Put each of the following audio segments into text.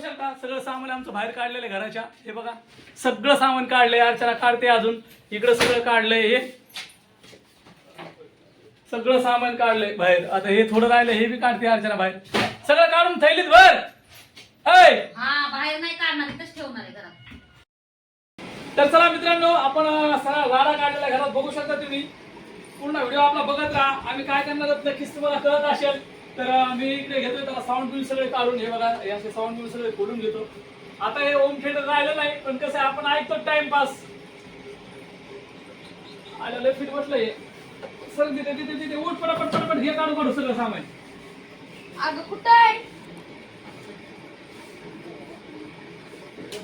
शकता? सगळं सामान आमचं बाहेर काढलेलं आहे घराच्या. हे बघा. सगळं सामान काढलंय. अर्चना काढते अजून. इकडं सगळं काढलंय हे. सगळं सामान काढलंय बाहेर. आता हे थोडं राहिलं हे बी काढते अर्चना बाहेर. सगळं काढून थैलीत भर. ऐ! हा बाहेर नाही काढणार इथंच ठेवणार आहे घरात. तर चला मित्रांनो आपण अं, सगळा काढलेला घरात बघू शकता तुम्ही. पूर्ण व्हिडिओ आपला बघत राहा. आम्ही काय करणार आहोत? नक्कीच तुम्हाला कळत असेल. तर मी इकडे घेतोय त्याला साऊंड बिल सगळे काढून हे बघा हे असे साऊंड बिल सगळे खोलून घेतो. आता हे होम थिएटर राहिलं नाही पण कसं आहे, आपण ऐकतो टाइमपास आलं लय फिट बसलं हे. सर तिथे तिथे तिथे उठ पटापट पटापट हे काढू काढू सगळं सामान. अगं कुठं आहे?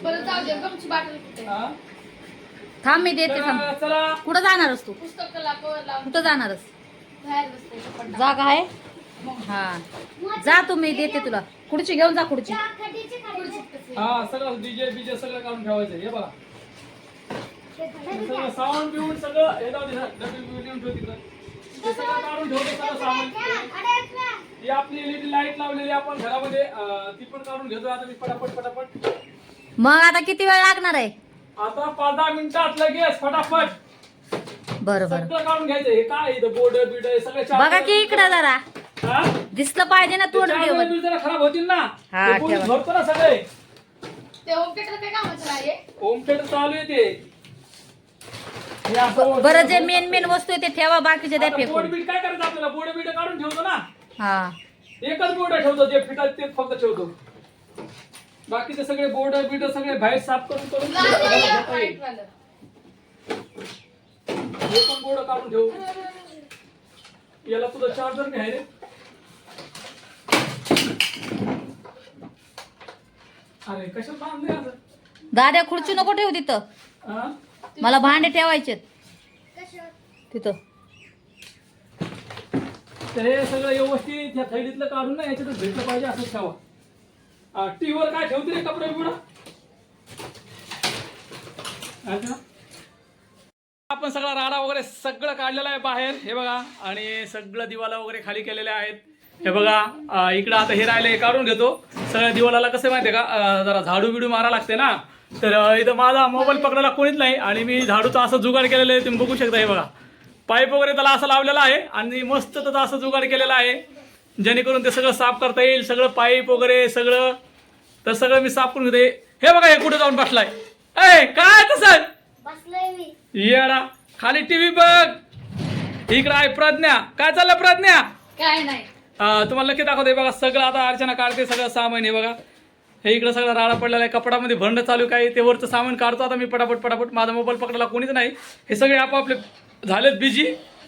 बरं जाऊ दे गमची बाटल कुठे हा? थांब मी देते थांब. तर चला. कुठं जाणारच तू? लावून कुठं जाणारच बाहेर बसते कपडा. जागा आहे? हा. जा तू मी देते तुला. खुर्ची घेऊन जा खुर्ची? हा सगळं डीजे बीजे सगळं काढून ठेवायचं हे बघा. सगळं साऊंड बिऊंड सगळं हे जाऊ दे डबी बिबी नेऊन ठेव तिकडं. सगळं काढून ठेवतो सगळं सामान. आपली एलईडी लाइट लावलेली आपण घरामध्ये अं, ती पण काढून घेतो. आता मी पटापट पटापट मग आता किती वेळ लागणार आहे? आता पाच दहा मिनिटात लगेच फटाफट. बरं बरं. सगळं काढून घ्यायचं हे काय इथं? बोर्ड बिड सगळे बघा की इकडं जरा? दिसलं पाहिजे ना ते तोड व्हिडिओ जरा खराब होतील ना. हा, ते पोलीस ठेवा. भरतो ना सगळे. ते होम थिएटर काय कामाचं नाही होम थिएटर चालू आहे ते. हे असं- बरं जे मेन मेन वस्तू आहे ते ठेवा बाकीचे द्या आता बोर्ड फेकून बीट काय करायचं आपल्याला? बोर्ड बीट काढून ठेवतो ना. हा. एकच बोर्ड ठेवतो जे फिटात ते फक्त ठेवतो. बाकीचे सगळे बोर्ड बीट सगळे बाहेर साफ करून करून घेता येईल. वालं. हे पण बोर्ड काढून ठेवू. याला तुझं चार्जर नाही आहे रे. अरे कशात बांधले दाद्या खुर्ची नको ठेवू तिथं. हा? मला भांडे ठेवायचे तिथं. तर हे सगळं व्यवस्थित ह्या थैलीतलं काढून ना याच्यातच भेटलं पाहिजे असं ठेवा. टी वर काय ठेवते रे कपडे बिपडे. आपण सगळा राडा वगैरे सगळं काढलेलं आहे बाहेर हे बघा. आणि सगळं दिवाला वगैरे खाली केलेले आहेत. हे बघा इकडं आता हे राहिले हे काढून घेतो. सगळ्या दिवालाला कसं माहितीये का जरा झाडू बिडू मारा लागते ना. तर इथं माझा मोबाईल पकडायला कोणीच नाही आणि मी झाडूचा असं जुगाड केलेलं आहे तुम्ही बघू शकता हे बघा. पाईप वगैरे त्याला असं लावलेला आहे आणि मस्त त्याचा असं जुगाड केलेला आहे. जेणेकरून ते सगळं साफ करता येईल सगळं पाईप वगैरे सगळं तर सगळं मी साफ करून घेते. हे बघा हे कुठे जाऊन बसलाय? ए काय तसं? येडा खाली टीव्ही बघ. इकडं आहे प्रज्ञा. काय चाललं प्रज्ञा? काय नाही. तुम्हाला नक्की दाखवते बघा सगळं आता अर्चना काढते सगळं सामान आहे बघा. हे इकडं सगळं राडा पडलेला आहे कपडामध्ये भरणं चालू काय ते वरचं सामान काढतो आता मी पटापट पटापट. माझा मोबाईल पकडायला कोणीच नाही. हे सगळे आपापले झालेत बिजी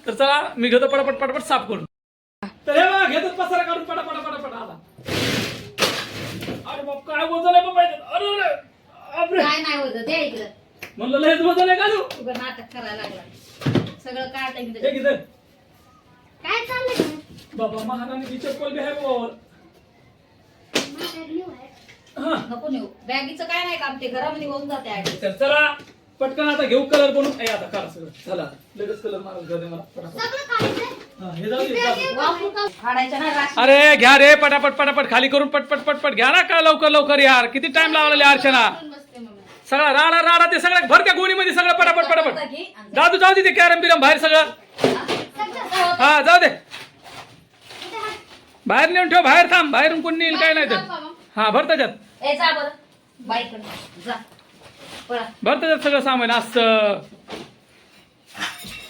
तर चला मी घेतो पटापट पटापट साफ करून. तर हे बघा घेतो पसारा काढून पटापट पटापट आता. अरे बाप काय वजन आहे बाबा? अरे अरे. काय नाही होत द्या इकडं. म्हणलं लयच वजन आहे का तू? नाटक करायला लागला. सगळं हे काय बाबा महाराणी चप्पल बी आहे हा. नको नेऊ. बॅगीचं काय नाही काम ते घरामध्ये होऊन जाते आहे तर चला. पटकन आता घेऊ कलर बनवून. ए आता करा सगळं. चला. लगेच कलर मारून दे मला. पटापट. हा, हे जाऊ दे, जाऊ दे. वापरू का? काढायचं नाही राशी. अरे घ्या रे पटापट पटापट. खाली करून पटपट पटपट घ्या ना का लवकर लवकर यार. किती टाइम लावलेला अर्चना? बसते मग सगळा राडा राडा ते सगळं भर त्या गोणीमध्ये सगळं पटापट पटापट. दादू जाऊ दे ते कॅरम बिरम बाहेर सगळं हा जाऊ दे. बाहेर नेऊन ठेव बाहेर थांब. बाहेरून कोण नेईल काय नाही तर हा भर त्याच्यात ए जा बरं. बाईकडे. जा. पळा. भर त्याच्यात सगळं सामान. असं.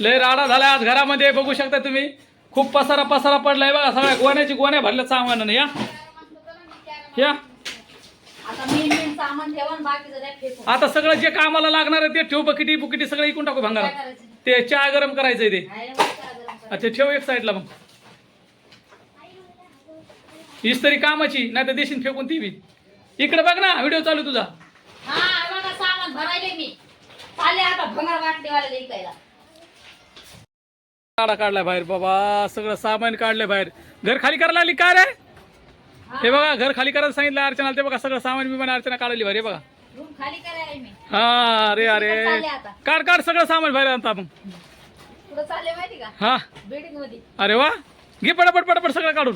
लय राडा झालाय आज घरामध्ये बघू शकता तुम्ही. खूप पसारा पसारा पडलाय बघा सगळ्या गोण्याची गोण्या भरल्या सामानानं. या. या. आता मेन मेन सामान ठेवा आणि बाकीचं द्या फेकून. आता सगळं जे कामाला लागणार आहे ते ठेव बकिटी बुकिटी सगळं इकून टाकू काय करायचं? ते चहा गरम करायचंय ते. आहे ना मग चहा गरम करायचं. अच्छा ठेव एक साईडला मग. हीच तरी कामाची नाही तर देशील फेकून ती बी. इकडे बघ ना व्हिडिओ चालू तुझा. हा बघा सामान भरायले मी. चालले आता भंगार वाटणीवाले इकायला काढा काढलाय बाहेर बाबा सगळं सामान काढलंय बाहेर. घर खाली करायला लागली काय रे? हे. बघा घर खाली करायला सांगितलं अर्चना ते बघा सगळं सामान बिमान अर्चना काढली बाहेर हे बघा. रूम खाली करायला मी. हा अरे अरे. चालले आता. काढ काढ सगळं सामान बाहेर आणता पुढे चालले माहिती का? हा. बिल्डिंगमध्ये अरे वा. घे पटापट पटापट सगळं काढून.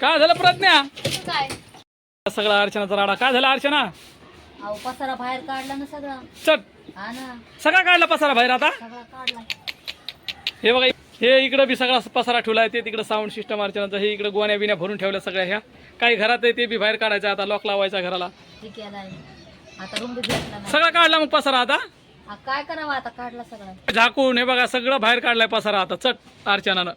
काय झालं प्रज्ञा? काय? सगळा अर्चनाचा राडा. काय झाला अर्चना? अहो पसारा बाहेर काढला ना सगळा. चट हा ना. सगळा काढला पसारा बाहेर आता? सगळा काढला. हे बघा हे इकडं बी सगळा पसारा ठेवला आहे ते तिकडं साऊंड सिस्टम अर्चनाचं हे इकडं गोण्या बिण्या भरून ठेवल्या सगळ्या ह्या. काही घरात आहे ते बी बाहेर काढायचं आता लॉक लावायचा घराला. ठीक आहे आता रूम बी घेतला नाही. सगळा काढला मग पसारा आता? काय करावं आता? काढला सगळा. झाकून हे बघा सगळं बाहेर काढलाय पसारा आता. चट अर्चनानं.